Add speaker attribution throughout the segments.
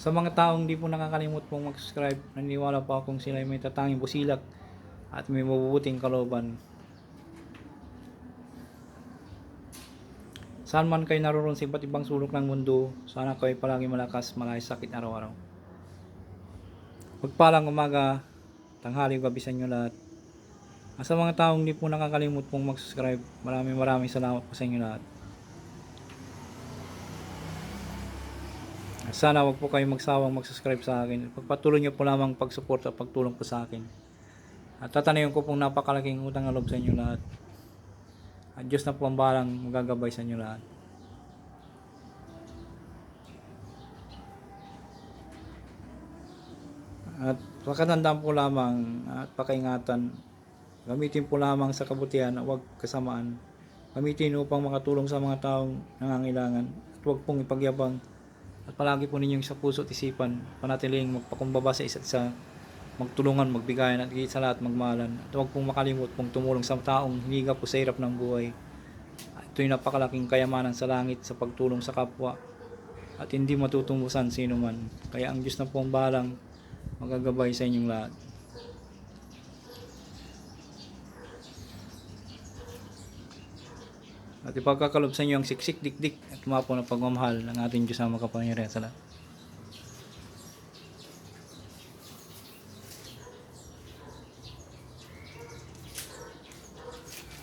Speaker 1: Sa mga taong di po nakakalimot pong mag-subscribe, naniniwala po akong sila ay may tatanging busilak at may mabubuting kalooban. Saan man kayo naroon sa iba't ibang sulok ng mundo, sana kayo ay palagi malakas, malay sakit araw-araw. Pagpalang umaga, tanghali, gabi sa inyo lahat. At sa mga taong di po nakakalimot pong mag-subscribe, maraming maraming salamat po sa inyo lahat. Sana wag po kayong magsawang mag-subscribe sa akin. Pagpatuloy niyo po lamang pag-support at pagtulong po sa akin. At tatanayin ko pong napakalaking utang na loob sa inyo lahat. At Diyos na po ang balang magagabay sa inyo lahat. At pakatandaan po lamang at pakaingatan. Gamitin po lamang sa kabutihan at huwag kasamaan. Gamitin upang makatulong sa mga taong nangangailangan. At huwag pong ipagyabang. At palagi po ninyong sa puso at isipan. Panatiling magpakumbaba sa isa't isa. Magtulungan, magbigayan at higit sa lahat magmahalan. At huwag pong makalimot pong tumulong sa taong hiniga po sa hirap ng buhay. Ito'y napakalaking kayamanan sa langit sa pagtulong sa kapwa. At hindi matutumbusan sino man. Kaya ang Diyos na po ang balang magagabay sa inyong lahat. At ipagkakalob sa inyo ang siksik dikdik at tumapo na pagmamahal ng ating Diyos na makapangyarihan sa lahat.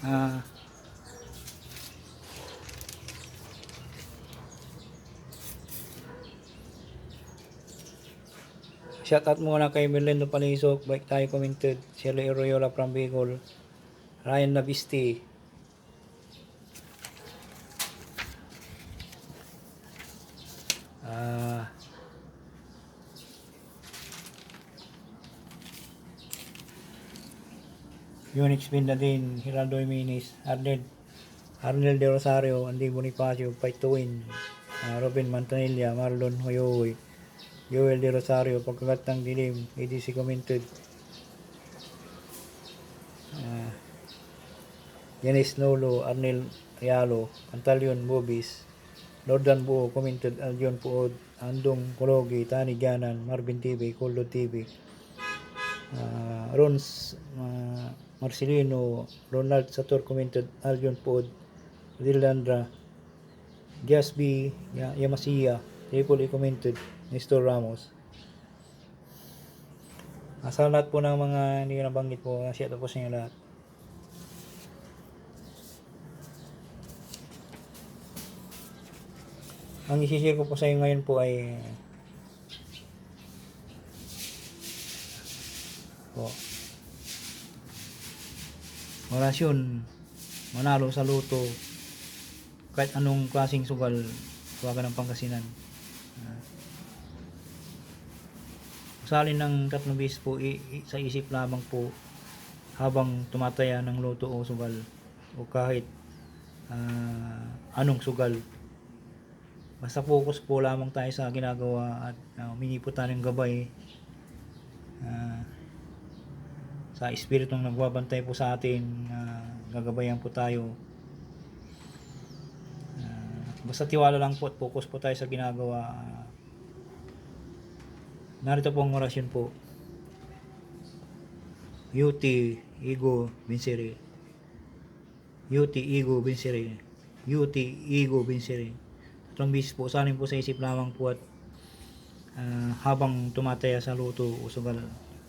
Speaker 1: Ah, Shout out muna kay Merlendo Palisok, Bike Tayo Commented, Shirley Arroyola from Bicol, Ryan Navisti, ah, Unix Bindadin, Hiraldo Jimenez, Arnel, Arnel De Rosario, Andy Bonifacio, Win, ah, Robin Mantanilla, Marlon Hoyoy, Joel De Rosario, Pagkagat ng Dilim, ADC Commented, ah, Yanis Nolo, Arnel Ayalo, Pantalion Bobis, Nordan Buo, Commented, Aljon Puod, Andong Kologi, Tani Janan, Marvin TV, Kuldo TV, ah, Rons ah, Marcelino, Ronald Sator Commented, Aljon Puod, Dilandra, Jasby, Ya- Yamasiya, Triple Commented, Nestor Ramos. Ah, Sa po ng mga hindi nabanggit po, share po sa inyo lahat. Ang isi-share ko po sa inyo ngayon po ay po orasyon manalo sa luto kahit anong klaseng sugal huwag ka ng pangkasinan Ah. Usalin ng tatlong beses po i- i- sa isip lamang po habang tumataya ng luto o sugal o kahit ah, anong sugal basta focus po lamang tayo sa ginagawa at uh, po tayo ng gabay ah, sa espiritong nagbabantay po sa atin ah, gagabayan po tayo. Ah, basta tiwala lang po at focus po tayo sa ginagawa. Ah, narito po ang orasyon po. UT Ego Vincere UT Ego Vincere UT Ego Vincere tatlong beses po sanin po sa isip lamang po at ah, habang tumataya sa luto o sugal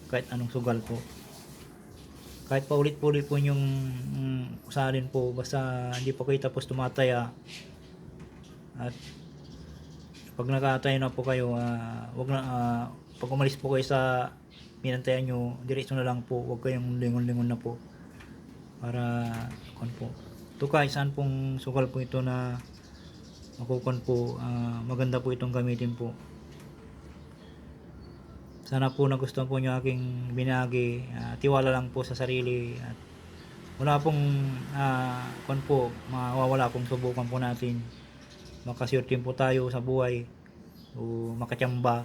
Speaker 1: kahit anong sugal po. Kahit paulit-ulit po yung mm, usalin po basta hindi po kayo tapos tumataya at pag nakatayo na po kayo ah, wag na ah, pag umalis po kayo sa pinantayan nyo diretso na lang po wag kayong lingon-lingon na po para kon po kahit saan pong sugal po ito na makukon po ah, maganda po itong gamitin po. Sana po nagustuhan po nyo aking binagi Ah, tiwala lang po sa sarili at wala pong uh, kon po mawawala pong subukan po natin. Makasyortin po tayo sa buhay o makachamba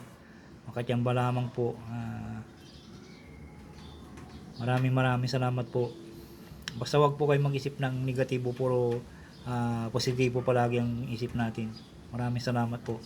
Speaker 1: makachamba lamang po. Ah, maraming maraming salamat po. Basta wag po kayo mag-isip ng negatibo puro ah, positibo palagi ang isip natin. Maraming salamat po